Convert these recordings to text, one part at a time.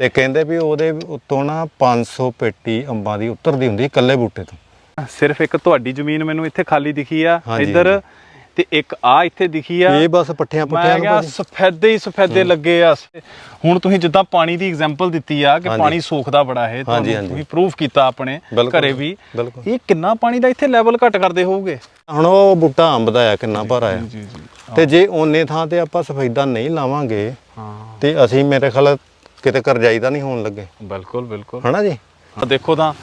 ਤੇ ਕਹਿੰਦੇ ਵੀ ਉਹਦੇ ਉੱਤੋਂ ਨਾ 500 ਪੇਟੀ ਅੰਬਾਂ ਦੀ ਉਤਰਦੀ ਹੁੰਦੀ ਇਕੱਲੇ ਬੂਟੇ ਤੋਂ। ਸਿਰਫ ਇੱਕ ਤੁਹਾਡੀ ਜ਼ਮੀਨ ਮੈਨੂੰ ਇੱਥੇ ਖਾਲੀ ਦਿਖੀ ਆ ਹਾਂਜੀ, ਇੱਧਰ ਤੇ ਇੱਕ ਆ ਇੱਥੇ ਦਿਖੀ ਆ। ਇਹ ਬਸ ਪੱਠਿਆਂ ਮੈਂ ਪੁੱਠਿਆਂ ਨੂੰ ਕਿਹਾ ਭਾਜੀ। ਸਫੈਦੇ ਹੀ ਸਫੈਦੇ ਲੱਗੇ ਆ। ਹੁਣ ਤੁਸੀਂ ਜਿੱਦਾਂ ਪਾਣੀ ਦੀ ਐਗਜ਼ਾਮਪਲ ਦਿੱਤੀ ਆ ਕਿ ਹਾਂਜੀ। ਪਾਣੀ ਸੋਖਦਾ ਬੜਾ ਹੈ ਹਾਂਜੀ, ਤੁਹਾਨੂੰ ਹਾਂਜੀ। ਤੁਸੀਂ ਪ੍ਰੂਫ ਕੀਤਾ ਆਪਣੇ ਬਿਲਕੁਲ, ਘਰੇ ਵੀ। ਬਿਲਕੁਲ। ਇਹ ਕਿੰਨਾ ਪਾਣੀ ਦਾ ਇੱਥੇ ਲੈਵਲ ਘੱਟ ਕਰਦੇ ਹੋਊਗੇ ਹੁਣ ਉਹ ਬੂਟਾ ਅੰਬ ਦਾ ਆ ਕਿੰਨਾ ਭਾਰਾ ਆ। ਜੀ ਜੀ ਤੇ ਜੇ ਓਨੇ ਥਾਂ ਤੇ ਆਪਾਂ ਸਫੈਦਾ ਨਹੀਂ ਲਾਵਾਂਗੇ ਹਾਂ। ਤੇ ਅਸੀਂ ਮੇਰੇ ਖਿਆਲ ਕਿਤੇ ਕਰਜਾਈ ਤਾਂ ਨਹੀਂ ਹੋਣ ਲੱਗੇ। ਬਿਲਕੁਲ ਬਿਲਕੁਲ। ਹਨਾ ਜੀ? ਆ ਦੇਖੋ ਤਾਂ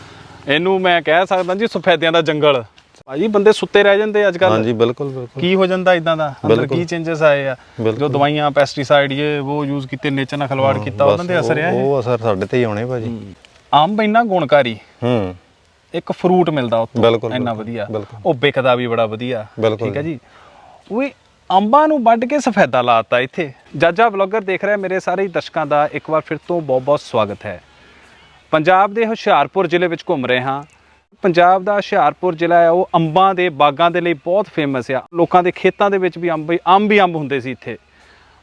ਇਹਨੂੰ ਮੈਂ ਕਹਿ ਸਕਦਾ ਜੀ ਸਫੈਦਿਆਂ ਦਾ ਜੰਗਲ। ਭਾਜੀ ਬੰਦੇ ਸੁੱਤੇ ਰਹਿ ਜਾਂਦੇ ਅੱਜ ਕੱਲ ਹਾਂਜੀ ਬਿਲਕੁਲ ਬਿਲਕੁਲ। ਕੀ ਹੋ ਜਾਂਦਾ ਇਦਾਂ ਦਾ? ਅੰਦਰ। ਕੀ ਚੇਂਜਸ ਆਏ ਆ। ਜੋ ਦਵਾਈਆਂ ਪੈਸਟੀਸਾਈਡ ਇਹ ਉਹ ਯੂਜ਼ ਕੀਤੇ ਨੇਚਰ ਨਾਲ ਖਲਵਾੜ ਕੀਤਾ ਉਹਨਾਂ ਦੇ ਅਸਰ ਆ ਉਹ- ਅਸਰ ਸਾਡੇ ਤੇ ਹੀ ਆਉਣੇ ਭਾਜੀ। ਅੰਬ ਇੰਨਾ ਗੁਣਕਾਰੀ। ਹੂੰ। ਇੱਕ ਫਰੂਟ ਮਿਲਦਾ ਉੱਥੋਂ। ਇੰਨਾ ਵਧੀਆ। ਉਹ ਵਿਕਦਾ ਵੀ ਬੜਾ ਵਧੀਆ। ਠੀਕ ਹੈ ਜੀ। ਉਹ ਅੰਬਾਂ ਨੂੰ ਵੱਢ ਕੇ ਸਫੈਦਾ ਲਾਤਾ ਇੱਥੇ। ਜਾਜਾ ਵਲੌਗਰ ਦੇਖ ਰਿਹਾ ਮੇਰੇ ਸਾਰੇ ਦਰਸ਼ਕਾਂ ਦਾ ਇੱਕ ਵਾਰ ਫਿਰ ਤੋਂ ਬਹੁਤ-ਬਹੁਤ ਸਵਾਗਤ ਹੈ। ਪੰਜਾਬ ਦੇ ਹੁਸ਼ਿਆਰਪੁਰ ਜ਼ਿਲ੍ਹੇ ਵਿੱਚ ਘੁੰਮ ਰਹੇ ਹਾਂ। ਪੰਜਾਬ ਦਾ ਹੁਸ਼ਿਆਰਪੁਰ ਜ਼ਿਲ੍ਹਾ ਹੈ, ਉਹ ਅੰਬਾਂ ਦੇ ਬਾਗਾਂ ਦੇ ਲਈ ਬਹੁਤ ਫੇਮਸ ਆ। ਲੋਕਾਂ ਦੇ ਖੇਤਾਂ ਦੇ ਵਿੱਚ ਵੀ ਅੰਬ ਹੀ ਅੰਬ ਹੀ ਅੰਬ ਹੁੰਦੇ ਸੀ ਇੱਥੇ।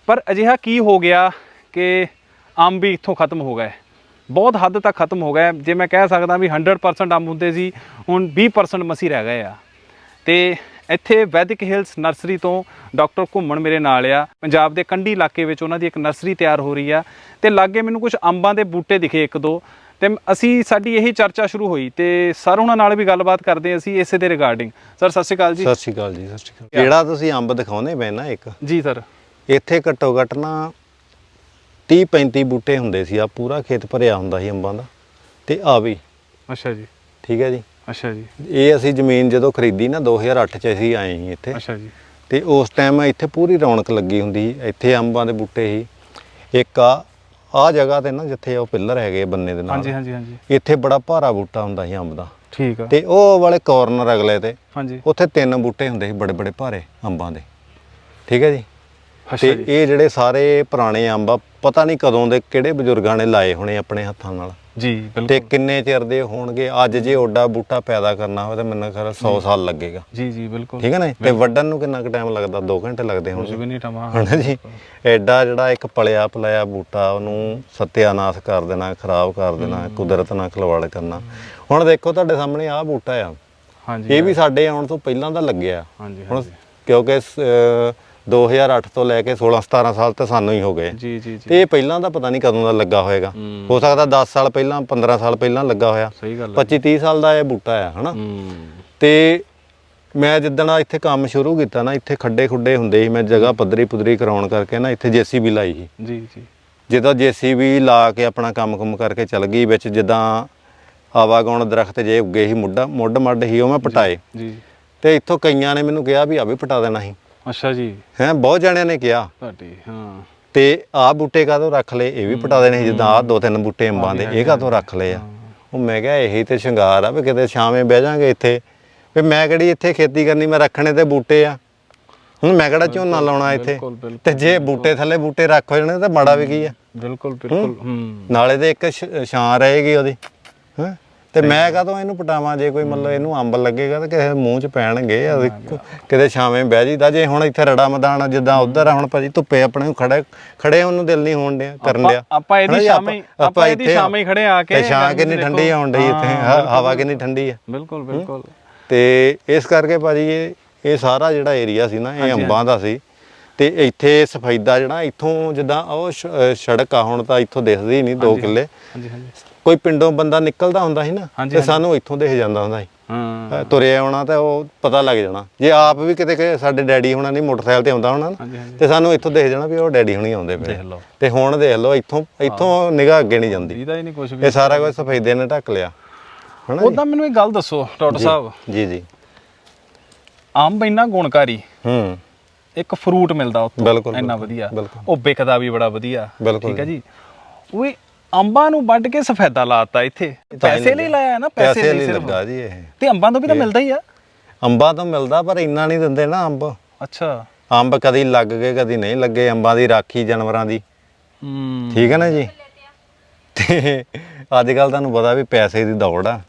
ਪਰ ਅਜਿਹਾ ਕੀ ਹੋ ਗਿਆ ਕਿ ਅੰਬ ਵੀ ਇੱਥੋਂ ਖਤਮ ਹੋ ਗਏ। ਬਹੁਤ ਹੱਦ ਤੱਕ ਖਤਮ ਹੋ ਗਏ। ਜੇ ਮੈਂ ਕਹਿ ਸਕਦਾ ਵੀ 100% ਅੰਬ ਹੁੰਦੇ ਸੀ, ਹੁਣ 20% ਮਸੀ ਰਹਿ ਗਏ ਆ। ਤੇ ਇੱਥੇ ਵੈਦਿਕ ਹਿਲਸ ਨਰਸਰੀ ਤੋਂ ਡਾਕਟਰ ਘੁੰਮਣ ਮੇਰੇ ਨਾਲ ਆ। ਪੰਜਾਬ ਦੇ ਕੰਢੀ ਇਲਾਕੇ ਵਿੱਚ ਉਹਨਾਂ ਦੀ ਇੱਕ ਨਰਸਰੀ ਤਿਆਰ ਹੋ ਰਹੀ ਆ। ਤੇ ਲਾਗੇ ਮੈਨੂੰ ਕੁਝ ਅੰਬਾਂ ਦੇ ਬੂਟੇ ਦਿਖੇ ਇੱਕ ਦੋ। ਤੇ ਅਸੀਂ ਸਾਡੀ ਇਹੀ ਚਰਚਾ ਸ਼ੁਰੂ ਹੋਈ ਤੇ ਸਰ ਉਹਨਾਂ ਨਾਲ ਵੀ ਗੱਲਬਾਤ ਕਰਦੇ ਅਸੀਂ ਇਸੇ ਦੇ ਰਿਗਾਰਡਿੰਗ ਸਰ ਸਤਿ ਸ਼੍ਰੀ ਅਕਾਲ ਜੀ। ਸਤਿ ਸ਼੍ਰੀ ਅਕਾਲ ਜੀ ਸਤਿ ਸ਼੍ਰੀ ਅਕਾਲ। ਜਿਹੜਾ ਤੁਸੀਂ ਅੰਬ ਦਿਖਾਉਂਦੇ ਪਏ ਨਾ ਇੱਕ ਜੀ ਸਰ। ਇੱਥੇ ਘੱਟੋ ਘੱਟ ਨਾ 30 35 ਬੂਟੇ ਹੁੰਦੇ ਸੀ। ਆ ਪੂਰਾ ਖੇਤ ਭਰਿਆ ਹੁੰਦਾ ਸੀ ਅੰਬਾਂ ਦਾ। ਤੇ ਆ ਵੀ। ਅੱਛਾ ਜੀ। ਠੀਕ ਹੈ ਜੀ। ਅੱਛਾ ਜੀ। ਇਹ ਅਸੀਂ ਜ਼ਮੀਨ ਜਦੋਂ ਖਰੀਦੀ ਨਾ 2008 ਚ ਅਸੀਂ ਆਏ ਸੀ ਇੱਥੇ। ਅੱਛਾ ਜੀ। ਤੇ ਉਸ ਟਾਈਮ ਇੱਥੇ ਪੂਰੀ ਰੌਣਕ ਲੱਗੀ ਹੁੰਦੀ ਸੀ। ਇੱਥੇ ਅੰਬਾਂ ਦੇ ਬੂਟੇ ਸੀ। ਇੱਕ ਆ ਆ ਜਗ੍ਹਾ ਤੇ ਨਾ ਜਿੱਥੇ ਉਹ ਪਿੱਲਰ ਹੈਗੇ ਬੰਨੇ ਦੇ ਨਾਲ। ਹਾਂਜੀ ਹਾਂਜੀ ਹਾਂਜੀ। ਇੱਥੇ ਬੜਾ ਭਾਰਾ ਬੂਟਾ ਹੁੰਦਾ ਸੀ ਅੰਬ ਦਾ। ਠੀਕ ਆ। ਤੇ ਉਹ ਵਾਲੇ ਕਾਰਨਰ ਅਗਲੇ ਤੇ ਹਾਂਜੀ। ਉੱਥੇ ਤਿੰਨ ਬੂਟੇ ਹੁੰਦੇ ਸੀ ਬੜੇ ਬੜੇ ਭਾਰੇ ਅੰਬਾਂ ਦੇ। ਠੀਕ ਹੈ ਜੀ? ਤੇ ਇਹ ਜਿਹੜੇ ਸਾਰੇ ਪੁਰਾਣੇ ਅੰਬ ਆ ਪਤਾ ਨਹੀਂ ਕਦੋਂ ਦੇ ਕਿਹੜੇ ਬਜ਼ੁਰਗਾਂ ਨੇ ਲਾਏ ਹੋਣੇ ਆਪਣੇ ਹੱਥਾਂ ਨਾਲ। ਜੀ ਤੇ ਬਿਲਕੁਲ ਕਿੰਨੇ ਚਿਰ ਦੇ ਹੋਣਗੇ? ਅੱਜ ਜੇ ਓਡਾ ਬੂਟਾ ਪੈਦਾ ਕਰਨਾ ਹੋਵੇ ਤਾਂ ਮੈਨੂੰ ਖਰਾ 100 ਸਾਲ ਲੱਗੇਗਾ। ਜੀ ਜੀ ਬਿਲਕੁਲ। ਠੀਕ ਹੈ ਨਾ ਜੀ? ਤੇ ਵੱਢਣ ਨੂੰ ਕਿੰਨਾ ਕੁ ਟਾਈਮ ਲੱਗਦਾ? 2 ਘੰਟੇ ਲੱਗਦੇ ਕੁਝ ਹੋਣਗੇ ਵੀ ਨਹੀਂ ਟਮਾ ਹਨਾ ਜੀ? ਐਡਾ ਜਿਹੜਾ ਇੱਕ ਪਲਿਆ ਪਲਾਇਆ ਬੂਟਾ ਉਹਨੂੰ ਸਤਿਆਨਾਸ਼ ਕਰ ਦੇਣਾ ਖਰਾਬ ਕਰ ਦੇਣਾ ਕੁਦਰਤ ਨਾਲ ਖਿਲਵਾੜ ਕਰਨਾ। ਹੁਣ ਦੇਖੋ ਤੁਹਾਡੇ ਸਾਹਮਣੇ ਆਹ ਬੂਟਾ ਆ। ਹਾਂਜੀ ਇਹ ਵੀ ਸਾਡੇ ਆਉਣ ਤੋਂ ਪਹਿਲਾਂ ਦਾ ਲੱਗਿਆ। ਹਾਂਜੀ ਹੁਣ ਹਾਂਜੀ। ਕਿਉਂਕਿ ਸ- ਅਹ 2008 ਤੋਂ ਲੈ ਕੇ 16 17 ਸਾਲ ਤੇ ਸਾਨੂੰ ਹੀ ਹੋ ਗਏ। ਜੀ ਜੀ ਜੀ। ਤੇ ਇਹ ਪਹਿਲਾਂ ਦਾ ਪਤਾ ਨਹੀਂ ਕਦੋਂ ਦਾ ਲੱਗਾ ਹੋਏਗਾ। ਹੂੰ। ਹੋ ਸਕਦਾ 10 ਸਾਲ ਪਹਿਲਾਂ 15 ਸਾਲ ਪਹਿਲਾਂ ਲੱਗਾ ਹੋਇਆ। ਸਹੀ ਗੱਲ ਹੈ 25 30 ਸਾਲ ਦਾ ਇਹ ਬੂਟਾ ਆ ਹਨਾ? ਹੂੰ। ਤੇ ਮੈਂ ਜਿੱਦਣ ਇੱਥੇ ਕੰਮ ਸ਼ੁਰੂ ਕੀਤਾ ਨਾ ਇੱਥੇ ਖੱਡੇ ਖੁੱਡੇ ਹੁੰਦੇ ਸੀ। ਮੈਂ ਜਗ੍ਹਾ ਪੱਧਰੀ ਪੁੱਧਰੀ ਕਰਾਉਣ ਕਰਕੇ ਨਾ ਇੱਥੇ ਜੀਸੀਬੀ ਲਾਈ ਸੀ। ਜੀ ਜੀ। ਜਦੋਂ ਜੀਸੀਬੀ ਲਾ ਕੇ ਆਪਣਾ ਕੰਮ-ਕੁਮ ਕਰਕੇ ਚੱਲ ਗਈ ਵਿੱਚ ਜਿੱਦਾਂ ਆਵਾਗੌਣ ਦਰਖਤ ਜੇ ਉੱਗੇ ਸੀ ਮੁੱਢਾ ਮੁੱਢ ਮੱਡ ਸੀ ਉਹ ਮੈਂ ਪਟਾਏ। ਜੀ। ਤੇ ਇੱਥੋਂ ਕਈਆਂ ਨੇ ਮੈਨੂੰ ਕਿਹਾ ਵੀ ਆ ਵੀ ਪਟਾ ਦੇਣਾ ਸੀ। ਅੱਛਾ ਜੀ। ਹੈ ਬਹੁਤ ਜਣਿਆਂ ਨੇ ਕਿਹਾ। ਤੁਹਾਡੀ ਹਾਂ। ਤੇ ਆਹ ਬੂਟੇ ਕਾਹਤੋਂ ਰੱਖ ਲਏ? ਇਹ ਵੀ ਪਟਾ ਦੇਣੇ ਸੀ ਜਿੱਦਾਂ ਆਹ ਦੋ ਤਿੰਨ ਬੂਟੇ ਅੰਬਾਂ ਦੇ ਇਹ ਕਾਹਤੋਂ ਰੱਖ ਲਏ ਆ? ਉਹ ਮੈਂ ਕਿਹਾ ਇਹੀ ਤੇ ਸ਼ਿੰਗਾਰ ਆ ਵੀ ਕਿਤੇ ਛਾਵੇਂ ਬਹਿ ਜਾਾਂਗੇ ਇੱਥੇ। ਵੀ ਮੈਂ ਕਿਹੜੀ ਇੱਥੇ ਖੇਤੀ ਕਰਨੀ ਮੈਂ ਰੱਖਣੇ ਤੇ ਬੂਟੇ ਆ। ਹੁਣ ਮੈਂ ਕਿਹੜਾ ਝੋਨਾ ਲਾਉਣਾ ਇੱਥੇ? ਬਿਲਕੁਲ ਬਿਲਕੁਲ ਤੇ ਜੇ ਬੂਟੇ ਥੱਲੇ ਬੂਟੇ ਰੱਖ ਹੋ ਜਾਣੇ ਤਾਂ ਮਾੜਾ ਵੀ ਕੀ ਆ? ਬਿਲਕੁਲ ਬਿਲਕੁਲ ਹੂੰ। ਨਾਲੇ ਤੇ ਇੱਕ ਛ- ਛਾਂ ਰਹੇਗੀ ਉਹਦੀ। ਹੈਂ? ਤੇ ਮੈਂ ਕਾਹਤੋਂ ਇਹਨੂੰ ਪਟਾਵਾਂ? ਜੇ ਕੋਈ ਮਤਲਬ ਇਹਨੂੰ ਅੰਬ ਲੱਗੇਗਾ ਤਾਂ ਕਿਸੇ ਮੂੰਹ 'ਚ ਪੈਣਗੇ। ਆ ਦੇਖੋ, ਕਿਤੇ ਛਾਵੇਂ ਬਹਿ ਜੀਦਾ ਜੇ ਹੁਣ ਇੱਥੇ ਰੜਾ ਮੈਦਾਨ ਆ ਜਿੱਦਾਂ ਉਧਰ ਹੁਣ ਭਾਜੀ ਧੁੱਪੇ ਆਪਣੇ ਨੂੰ ਖੜੇ ਖੜੇ ਉਹਨੂੰ ਦਿਲ ਨਹੀਂ ਹੋਣ ਡਿਆ ਕਰਨ ਡਿਆ। ਆਪਾਂ ਇਹਦੀ ਛਾਵੇਂ ਆਪਾਂ ਇਹਦੀ। ਛਾਵੇਂ ਖੜੇ ਆ ਕੇ ਛਾਂ ਕਿੰਨੀ। ਠੰਡੀ ਆਉਣ ਡਈ ਇੱਥੇ। ਹਵਾ ਕਿੰਨੀ ਠੰਡੀ ਆ। ਬਿਲਕੁਲ ਬਿਲਕੁਲ। ਤੇ ਇਸ ਕਰਕੇ ਭਾਜੀ ਇਹ ਇਹ ਸਾਰਾ ਜਿਹੜਾ ਏਰੀਆ ਸੀ ਨਾ ਇਹ ਅੰਬਾਂ ਦਾ ਸੀ। ਤੇ ਇੱਥੇ ਸਫੈਦਾ ਜਿਹੜਾ ਇੱਥੋਂ ਜਿੱਦਾਂ ਉਹ ਸ਼- ਸੜਕ ਆ ਹੁਣ ਤਾਂ ਇੱਥੋਂ ਦਿਖਦੀ ਨਹੀਂ 2 ਕਿੱਲੇ। ਹਾਂਜੀ ਹਾਂਜੀ। ਕੋਈ ਪਿੰਡੋਂ ਬੰਦਾ ਨਿਕਲਦਾ ਹੁੰਦਾ ਸੀ ਨਾ ਹਾਂਜੀ, ਤੇ ਸਾਨੂੰ ਇੱਥੋਂ ਦਿਖ ਜਾਂਦਾ ਹੁੰਦਾ ਸੀ। ਹਾਂ। ਤੁਰੇ ਆਉਣਾ ਤਾਂ ਉਹ ਪਤਾ ਲੱਗ ਜਾਣਾ। ਜੇ ਆਪ ਵੀ ਕਿਤੇ ਕਿ ਸਾਡੇ ਡੈਡੀ ਹੋਣਾ ਨਹੀਂ ਮੋਟਰਸਾਈਕਲ ਤੇ ਆਉਂਦਾ ਹੋਣਾ ਨਾ ਹਾਂਜੀ ਹਾਂਜੀ। ਤੇ ਸਾਨੂੰ ਇੱਥੋਂ ਦਿਖ ਜਾਣਾ ਵੀ ਉਹ ਡੈਡੀ ਹੁਣੀ ਆਉਂਦੇ ਪਏ ਦੇਖ ਲਓ। ਤੇ ਹੁਣ ਦੇਖ ਲਓ ਇੱਥੋਂ ਇੱਥੋਂ ਨਿਗਾਹ ਅੱਗੇ ਨਹੀਂ ਜਾਂਦੀ। ਇਹਦਾ ਹੀ ਨਹੀਂ ਕੁਝ ਵੀ। ਇਹ ਸਾਰਾ ਕੁਝ ਸਫੈਦੇ ਨੇ ਢੱਕ ਲਿਆ। ਹਨਾ ਉਦਾਂ ਮੈਨੂੰ ਇੱਕ ਗੱਲ ਦੱਸੋ ਡਾਕਟਰ ਸਾਹਿਬ। ਜੀ ਜੀ। ਅੰਬ ਇੰਨਾ ਗੁਣਕਾਰੀ। ਹੂੰ। ਇੱਕ ਫਰੂਟ ਮਿਲਦਾ ਉੱਥੋਂ। ਇੰਨਾ ਵਧੀਆ। ਉਹ ਵਿਕਦਾ ਵੀ ਬੜਾ ਵਧੀਆ। ਠੀਕ ਹੈ ਜੀ। ਉਹ ਅੰਬਾਂ ਨੂੰ ਵੱਢ ਕੇ ਸਫੈਦਾ ਲਾਤਾ ਇੱਥੇ। ਪੈਸੇ ਲਈ। ਲਾਇਆ ਨਾ ਪੈਸੇ ਲਈ ਲੱਗਾ ਜੀ ਇਹ। ਤੇ ਅੰਬਾਂ ਤੋਂ ਵੀ ਤਾਂ ਮਿਲਦਾ ਹੀ ਆ। ਅੰਬਾਂ ਤੋਂ ਮਿਲਦਾ ਪਰ ਇੰਨਾ ਨਹੀਂ ਦਿੰਦੇ ਨਾ ਅੰਬ। ਅੱਛਾ। ਅੰਬ ਕਦੀ ਲੱਗ ਗਏ ਕਦੀ ਨਹੀਂ ਲੱਗੇ। ਅੰਬਾਂ ਦੀ ਰਾਖੀ ਜਾਨਵਰਾਂ ਦੀ। ਹੂੰ। ਠੀਕ ਹੈ ਨਾ ਜੀ? ਤੇ ਅੱਜ ਕੱਲ ਤੁਹਾਨੂੰ ਪਤਾ ਵੀ ਪੈਸੇ ਦੀ ਦੌੜ ਆ।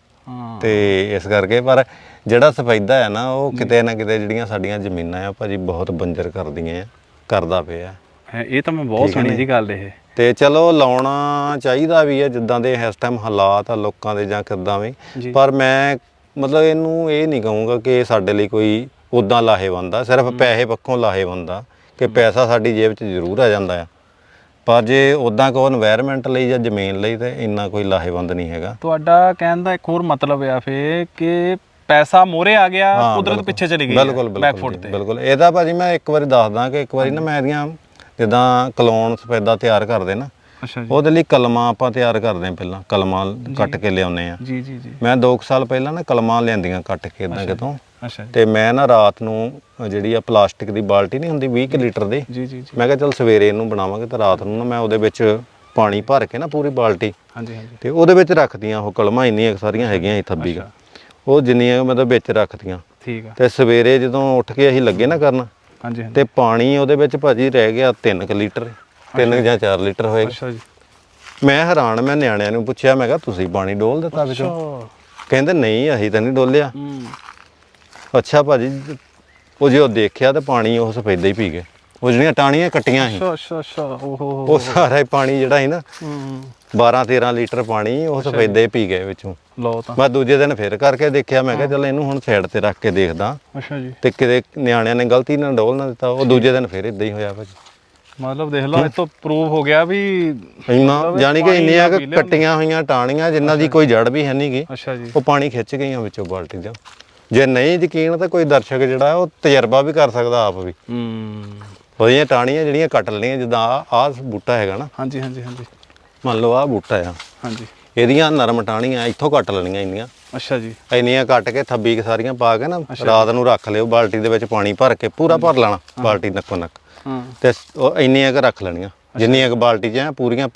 ਤੇ ਇਸ ਕਰਕੇ ਪਰ ਜਿਹੜਾ ਸਫੈਦਾ ਹੈ ਨਾ ਉਹ ਕਿਤੇ ਨਾ ਕਿਤੇ ਜਿਹੜੀਆਂ ਸਾਡੀਆਂ ਜ਼ਮੀਨਾਂ ਆ ਭਾਜੀ ਬਹੁਤ ਬੰਜਰ ਕਰਦੀਆਂ ਆ ਕਰਦਾ ਪਿਆ। ਹੈ, ਇਹ ਤਾਂ ਮੈਂ ਬਹੁਤ ਸੁਣੀ ਜੀ ਗੱਲ ਇਹ। ਤੇ ਚਲੋ ਲਾਉਣਾ ਚਾਹੀਦਾ ਵੀ ਹੈ ਜਿੱਦਾਂ ਦੇ ਇਸ ਟਾਈਮ ਹਾਲਾਤ ਆ ਲੋਕਾਂ ਦੇ ਜਾਂ ਕਿੱਦਾਂ ਵੀ। ਪਰ ਮੈਂ ਮਤਲਬ ਇਹਨੂੰ ਇਹ ਨਹੀਂ ਕਹੂੰਗਾ ਕਿ ਇਹ ਸਾਡੇ ਲਈ ਕੋਈ ਉਦਾਂ ਲਾਹੇਵੰਦ ਆ ਸਿਰਫ ਪੈਸੇ ਪੱਖੋਂ ਲਾਹੇਵੰਦ ਆ ਕਿ ਪੈਸਾ ਸਾਡੀ ਜੇਬ 'ਚ ਜ਼ਰੂਰ ਆ ਜਾਂਦਾ ਆ। ਪਰ ਜੇ ਉਦਾਂ ਕੋ এনवायरमेंट ਲਈ ਜਾਂ ਜ਼ਮੀਨ ਲਈ ਤੇ ਇੰਨਾ ਕੋਈ ਲਾਹੇਵੰਦ ਨਹੀਂ ਹੈਗਾ। ਤੁਹਾਡਾ ਕਹਿਣ ਦਾ ਇੱਕ ਹੋਰ ਮਤਲਬ ਆ ਫੇ ਕਿ ਪੈਸਾ ਮੋਰੇ ਆ ਗਿਆ ਕੁਦਰਤ ਬਿਲਕੁਲ। ਪਿੱਛੇ ਚਲੀ ਗਈ ਬਿਲਕੁਲ ਬਿਲਕੁਲ ਬਿਲਕੁਲ। ਇਹਦਾ ਭਾਜੀ ਮੈਂ ਇੱਕ ਵਾਰੀ ਦੱਸਦਾ ਕਿ ਇੱਕ ਵਾਰੀ ਨਾ ਮੈਂ ਇਹਦੀਆਂ ਜਿੱਦਾਂ ਕਲੋਨ ਸਫੈਦਾ ਤਿਆਰ ਕਰਦੇ ਨਾ ਅੱਛਾ ਉਹਦੇ ਲਈ ਕਲਮਾਂ ਆਪਾਂ ਤਿਆਰ ਕਰਦੇ ਹਾਂ ਪਹਿਲਾਂ ਕਲਮਾਂ ਕੱਟ ਕੇ ਲਿਆਉਂਦੇ ਆ ਜੀ ਜੀ ਜੀ। ਮੈਂ 2 ਸਾਲ ਪਹਿਲਾਂ ਨਾ ਕਲਮਾਂ ਲਿਆਂਦੀਆਂ ਕੱਟ ਕੇ ਇਦਾਂ ਕਿਤੋਂ। ਅੱਛਾ ਜੀ। ਤੇ ਮੈਂ ਨਾ ਰਾਤ ਨੂੰ ਜਿਹੜੀ ਆ ਪਲਾਸਟਿਕ ਦੀ ਬਾਲਟੀ ਨਹੀਂ ਹੁੰਦੀ 20 ਕੁ ਲੀਟਰ ਦੀ ਜੀ ਜੀ ਜੀ। ਮੈਂ ਕਿਹਾ ਚਲ ਸਵੇਰੇ ਇਹਨੂੰ ਬਣਾਵਾਂਗੇ ਤੇ ਰਾਤ ਨੂੰ ਨਾ ਮੈਂ ਉਹਦੇ ਵਿੱਚ ਪਾਣੀ ਭਰ ਕੇ ਨਾ ਪੂਰੀ ਬਾਲਟੀ ਹਾਂਜੀ ਹਾਂਜੀ। ਤੇ ਉਹਦੇ ਵਿੱਚ ਰੱਖਦੀਆਂ ਉਹ ਕਲਮਾਂ ਇੰਨੀਆਂ ਸਾਰੀਆਂ ਹੈਗੀਆਂ ਸੀ ਥੱਬੀ ਕੁ। ਉਹ ਜਿੰਨੀਆਂ ਮਤਲਬ ਵਿੱਚ ਰੱਖਦੀਆਂ। ਠੀਕ ਆ। ਤੇ ਸਵੇਰੇ ਜਦੋਂ ਉੱਠ ਕੇ ਅਸੀਂ ਲੱਗੇ ਨਾ ਕਰਨ ਹਾਂਜੀ ਹਾਂਜੀ। ਤੇ ਪਾਣੀ ਉਹਦੇ ਵਿੱਚ ਭਾਜੀ ਰਹਿ ਗਿਆ 3 ਲੀਟਰ 3 ਜਾਂ 4 ਲੀਟਰ ਹੋਏਗਾ ਅੱਛਾ ਜੀ। ਮੈਂ ਹੈਰਾਨ ਮੈਂ ਨਿਆਣਿਆਂ ਨੂੰ ਪੁੱਛਿਆ ਮੈਂ ਕਿਹਾ ਤੁਸੀਂ ਪਾਣੀ ਡੋਲ ਦਿੱਤਾ ਵਿੱਚੋਂ? ਕਹਿੰਦੇ ਨਹੀਂ ਅਸੀਂ ਤਾਂ ਨਹੀਂ ਡੋਲਿਆ। ਹੂੰ। ਅੱਛਾ ਭਾਜੀ ਉਹ ਜੇ ਉਹ ਦੇਖਿਆ ਤੇ ਪਾਣੀ ਉਹ ਸਫੈਦਾ ਹੀ ਪੀ ਗਏ। ਉਹ ਜਿਹੜੀਆਂ ਟਾਣੀਆਂ ਕੱਟੀਆਂ ਸੀ ਅੱਛਾ ਅੱਛਾ ਅੱਛਾ ਓਹੋ। ਉਹ ਸਾਰਾ ਹੀ ਪਾਣੀ ਜਿਹੜਾ ਸੀ ਨਾ ਹੂੰ 12 13 ਲੀਟਰ ਪਾਣੀ ਉਹ ਸਫੈਦਾ ਹੀ ਪੀ ਗਏ ਵਿੱਚੋਂ। ਲਓ ਤਾਂ। ਮੈਂ ਦੂਜੇ ਦਿਨ ਫੇਰ ਕਰਕੇ ਦੇਖਿਆ ਮੈਂ ਕਿਹਾ ਚੱਲ ਇਹਨੂੰ ਹੁਣ ਸਾਈਡ ਤੇ ਰੱਖ ਕੇ ਦੇਖਦਾ। ਅੱਛਾ ਜੀ। ਤੇ ਕਿਤੇ ਨਿਆਣਿਆਂ ਨੇ ਗਲਤੀ ਨਾਲ ਡੋਲ ਨਾ ਦਿੱਤਾ ਉਹ ਦੂਜੇ ਦਿਨ ਫੇਰ ਇਦਾਂ ਹੀ ਹੋਇਆ ਭਾਜੀ। ਮਤਲਬ ਦੇਖ ਲਓ ਇਹ ਤੋਂ ਪ੍ਰੂਵ ਹੋ ਗਿਆ ਵੀ ਇੰਨਾ ਜਾਨੀ ਕਿ ਇੰਨੀਆਂ ਕੱਟੀਆਂ ਹੋਈਆਂ ਟਾਣੀਆਂ ਜਿਨ੍ਹਾਂ ਦੀ ਕੋਈ ਜੜ ਵੀ ਹੈ ਨਹੀਂਗੀ ਅੱਛਾ ਜੀ। ਉਹ ਪਾਣੀ ਖਿੱਚ ਗਈਆਂ ਵਿੱਚੋਂ ਬਾਲਟੀ ਦਾ ਜੇ ਨਹੀਂ ਯਕੀਨ ਤਾਂ ਕੋਈ ਦਰਸ਼ਕ ਜਿਹੜਾ ਉਹ ਤਜਰਬਾ ਵੀ ਕਰ ਸਕਦਾ ਆਪ ਵੀ। ਹੂੰ। ਉਹਦੀਆਂ ਟਾਣੀਆਂ ਜਿਹੜੀਆਂ ਕੱਟ ਲੈਣੀਆਂ ਜਿੱਦਾਂ ਆਹ ਆਹ ਬੂਟਾ ਹੈਗਾ ਨਾ। ਹਾਂਜੀ ਹਾਂਜੀ ਹਾਂਜੀ। ਮੰਨ ਲਓ ਆਹ ਬੂਟਾ ਆ। ਹਾਂਜੀ। ਇਹਦੀਆਂ ਨਰਮ ਟਾਣੀਆਂ ਇੱਥੋਂ ਕੱਟ ਲੈਣੀਆਂ ਇੰਨੀਆਂ। ਅੱਛਾ ਜੀ। ਇੰਨੀਆਂ ਕੱਟ ਕੇ ਥੱਬੀ ਸਾਰੀਆਂ ਪਾ ਕੇ ਨਾ ਰਾਤ ਨੂੰ ਰੱਖ ਲਿਓ ਬਾਲਟੀ ਦੇ ਵਿੱਚ ਪਾਣੀ ਭਰ ਕੇ ਪੂਰਾ ਭਰ ਲੈਣਾ ਬਾਲਟੀ ਨੱਕੋ ਨੱਕ। ਹਾਂ। ਤੇ ਉਹ ਇੰਨੀਆਂ ਕੁ ਰੱਖ ਲੈਣੀਆਂ ਜਿੰਨੀਆਂ ਕੁ ਬਾਲਟੀ 'ਚ ਆ ਪੂਰੀਆਂ